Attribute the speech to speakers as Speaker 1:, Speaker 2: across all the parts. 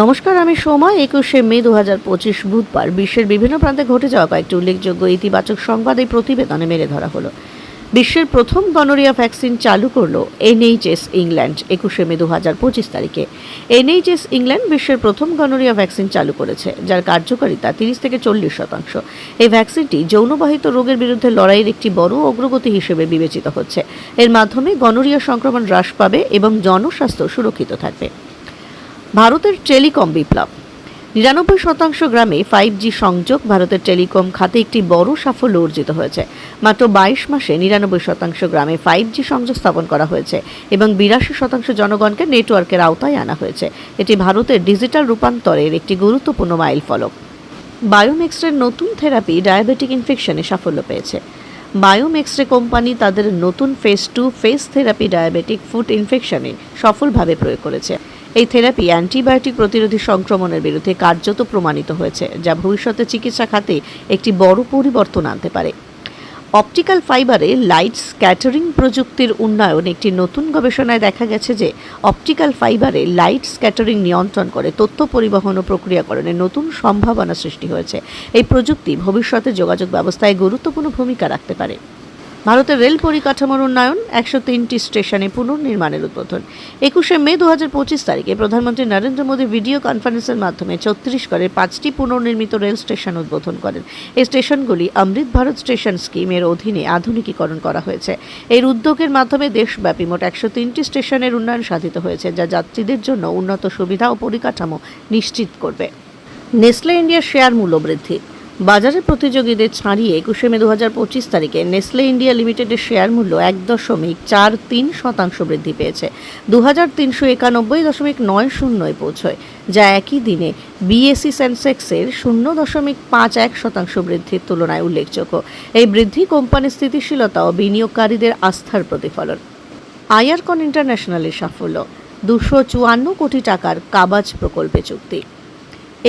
Speaker 1: নমস্কার আমি সোমা একুশে মে দু হাজার পঁচিশ বুধবার বিশ্বের বিভিন্ন প্রান্তে ঘটে যাওয়া কয়েকটি উল্লেখযোগ্য ইতিবাচক সংবাদ এই প্রতিবেদনে মেরে ধরা হলো বিশ্বের প্রথম গনোরিয়া ভ্যাকসিন চালু করল এনএইচএস ইংল্যান্ড একুশে মে দু হাজার পঁচিশ তারিখে এনএইচএস ইংল্যান্ড বিশ্বের প্রথম গনোরিয়া ভ্যাকসিন চালু করেছে যার কার্যকারিতা তিরিশ থেকে চল্লিশ শতাংশ এই ভ্যাকসিনটি যৌনবাহিত রোগের বিরুদ্ধে লড়াইয়ের একটি বড় অগ্রগতি হিসেবে বিবেচিত হচ্ছে এর মাধ্যমে গনোরিয়া সংক্রমণ হ্রাস পাবে এবং জনস্বাস্থ্য সুরক্ষিত থাকবে ভারতের টেলিকম বিপ্লব নিরানব্বই শতাংশ গ্রামে ফাইভ জি সংযোগ ভারতের টেলিকম খাতে একটি বড় সাফল্য অর্জিত হয়েছে মাত্র বাইশ মাসে নিরানব্বই শতাংশ গ্রামে ফাইভ জি সংযোগ স্থাপন করা হয়েছে এবং বিরাশি শতাংশ জনগণকে নেটওয়ার্কের আওতায় আনা হয়েছে এটি ভারতের ডিজিটাল রূপান্তরের একটি গুরুত্বপূর্ণ মাইল ফলক বায়োমেক্সের নতুন থেরাপি ডায়াবেটিক ইনফেকশনে সাফল্য পেয়েছে বায়োমেক্সরে কোম্পানি তাদের নতুন face to face therapy diabetic food ইনফেকশনে সফলভাবে প্রয়োগ করেছে এই থেরাপি অ্যান্টিবায়োটিক প্রতিরোধী সংক্রমণের বিরুদ্ধে কার্যত প্রমাণিত হয়েছে যা ভবিষ্যতে চিকিৎসা খাতে একটি বড় পরিবর্তন আনতে পারে অপটিক্যাল ফাইবারে লাইট স্ক্যাটারিং প্রযুক্তির উন্নয়ন একটি নতুন গবেষণায় দেখা গেছে যে অপটিক্যাল ফাইবারে লাইট স্ক্যাটারিং নিয়ন্ত্রণ করে তথ্য পরিবহন ও প্রক্রিয়াকরণে নতুন সম্ভাবনা সৃষ্টি হয়েছে এই প্রযুক্তি ভবিষ্যতে যোগাযোগ ব্যবস্থায় গুরুত্বপূর্ণ ভূমিকা রাখতে পারে ভারতের রেল পরিকাঠামোর উন্নয়ন একশো তিনটি স্টেশনে পুনর্নির্মাণের উদ্বোধন একুশে মে দু হাজার পঁচিশ তারিখে প্রধানমন্ত্রী নরেন্দ্র মোদী ভিডিও কনফারেন্সের মাধ্যমে ছত্তিশগড়ের পাঁচটি পুনর্নির্মিত রেল স্টেশন উদ্বোধন করেন এই স্টেশনগুলি অমৃত ভারত স্টেশন স্কিমের অধীনে আধুনিকীকরণ করা হয়েছে এর উদ্যোগের মাধ্যমে দেশব্যাপী মোট একশো তিনটি স্টেশনের উন্নয়ন সাধিত হয়েছে যা যাত্রীদের জন্য উন্নত সুবিধা ও পরিকাঠামো নিশ্চিত করবে নেসলে ইন্ডিয়ার শেয়ার মূল্য বৃদ্ধি বাজারে প্রতিযোগীদের ছাড়িয়ে একুশে মে দু হাজার পঁচিশ তারিখে নেসলে ইন্ডিয়া লিমিটেডের শেয়ার মূল্য এক দশমিক চার তিন শতাংশ বৃদ্ধি পেয়েছে দু হাজার তিনশো একানব্বই দশমিক নয় শূন্যয় পৌঁছয় যা একই দিনে বিএসি সেন্সেক্সের শূন্য দশমিক পাঁচ এক শতাংশ বৃদ্ধির তুলনায় উল্লেখযোগ্য এই বৃদ্ধি কোম্পানির স্থিতিশীলতা ও বিনিয়োগকারীদের আস্থার প্রতিফলন আয়ারকন ইন্টারন্যাশনালের সাফল্য দুশো চুয়ান্ন কোটি টাকার কাবাজ প্রকল্পে চুক্তি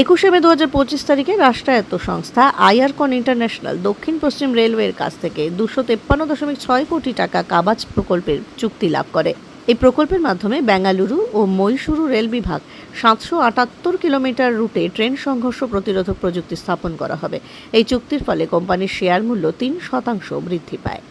Speaker 1: একুশে মে দু হাজার পঁচিশ তারিখে রাষ্ট্রায়ত্ত সংস্থা আইয়ারকন ইন্টারন্যাশনাল দক্ষিণ পশ্চিম রেলওয়ের কাছ থেকে দুশো তেপ্পান্ন দশমিক ছয় কোটি টাকা কাবাজ প্রকল্পের চুক্তি লাভ করে এই প্রকল্পের মাধ্যমে বেঙ্গালুরু ও মহীশুরু রেল বিভাগ সাতশো আটাত্তর কিলোমিটার রুটে ট্রেন সংঘর্ষ প্রতিরোধক প্রযুক্তি স্থাপন করা হবে এই চুক্তির ফলে কোম্পানির শেয়ার মূল্য তিন শতাংশ বৃদ্ধি পায়